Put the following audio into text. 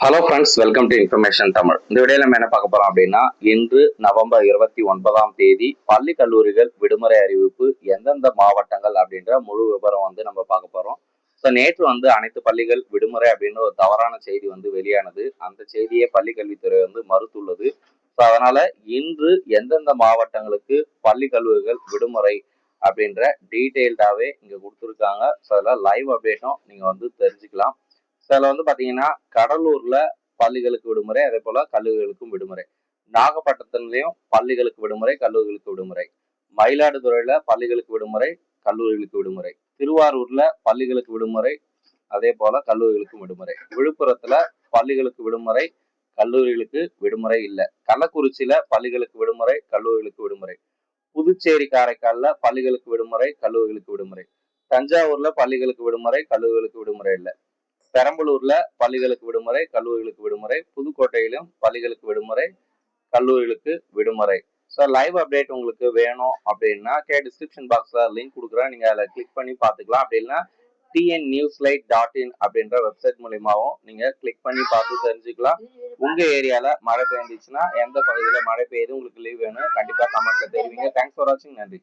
Hello friends welcome to information Tamil இந்த விடையில நம்ம என்ன பார்க்க போறோம் அப்படின்னா இன்று நவம்பர் இருபத்தி ஒன்பதாம் தேதி பள்ளி கல்லூரிகள் விடுமுறை அறிவிப்பு எந்தெந்த மாவட்டங்கள் அப்படின்ற முழு விவரம் வந்து நம்ம பார்க்க போறோம். ஸோ நேற்று வந்து அனைத்து பள்ளிகள் விடுமுறை அப்படின்னு ஒரு தவறான செய்தி வந்து வெளியானது. அந்த செய்தியை பள்ளி கல்வித்துறை வந்து மறுத்துள்ளது. ஸோ அதனால இன்று எந்தெந்த மாவட்டங்களுக்கு பள்ளி கல்லூரிகள் விடுமுறை அப்படின்ற டீட்டெயில்டாவே இங்க கொடுத்துருக்காங்க. ஸோ அதில் லைவ் அப்டேட்டும் நீங்க வந்து தெரிஞ்சுக்கலாம். அதில் வந்து பார்த்தீங்கன்னா கடலூர்ல பள்ளிகளுக்கு விடுமுறை அதே போல கல்லூரிகளுக்கும் விடுமுறை. நாகப்பட்டினத்துலயும் பள்ளிகளுக்கு விடுமுறை கல்லூரிகளுக்கு விடுமுறை. மயிலாடுதுறையில பள்ளிகளுக்கு விடுமுறை கல்லூரிகளுக்கு விடுமுறை. திருவாரூர்ல பள்ளிகளுக்கு விடுமுறை அதே போல கல்லூரிகளுக்கும் விடுமுறை. விழுப்புரத்துல பள்ளிகளுக்கு விடுமுறை கல்லூரிகளுக்கு விடுமுறை இல்லை. கள்ளக்குறிச்சியில் பள்ளிகளுக்கு விடுமுறை கல்லூரிகளுக்கு விடுமுறை. புதுச்சேரி காரைக்காலில் பள்ளிகளுக்கு விடுமுறை கல்லூரிகளுக்கு விடுமுறை. தஞ்சாவூர்ல பள்ளிகளுக்கு விடுமுறை கல்லூரிகளுக்கு விடுமுறை இல்லை. பெரம்பலூர்ல பள்ளிகளுக்கு விடுமுறை கல்லூரிகளுக்கு விடுமுறை புதுக்கோட்டையிலும் பள்ளிகளுக்கு விடுமுறை கல்லூரிகளுக்கு விடுமுறை. ஸோ லைவ் அப்டேட் உங்களுக்கு வேணும் அப்படின்னா கே டிஸ்கிரிப்ஷன் பாக்ஸ்ல லிங்க் கொடுக்குறேன். நீங்க அதில் கிளிக் பண்ணி பார்த்துக்கலாம். அப்படின்னா TN news light dot in அப்படின்ற வெப்சைட் மூலியமாகவும் நீங்க கிளிக் பண்ணி பார்த்து தெரிஞ்சுக்கலாம். உங்க ஏரியால மழை பெய்ஞ்சிச்சுன்னா எந்த பகுதியில் மழை பெய்யுது உங்களுக்கு லீவ் வேணும் கண்டிப்பா கமெண்ட்ல தெரிவிங்க. தேங்க்ஸ் ஃபார் வாட்சிங் நன்றி.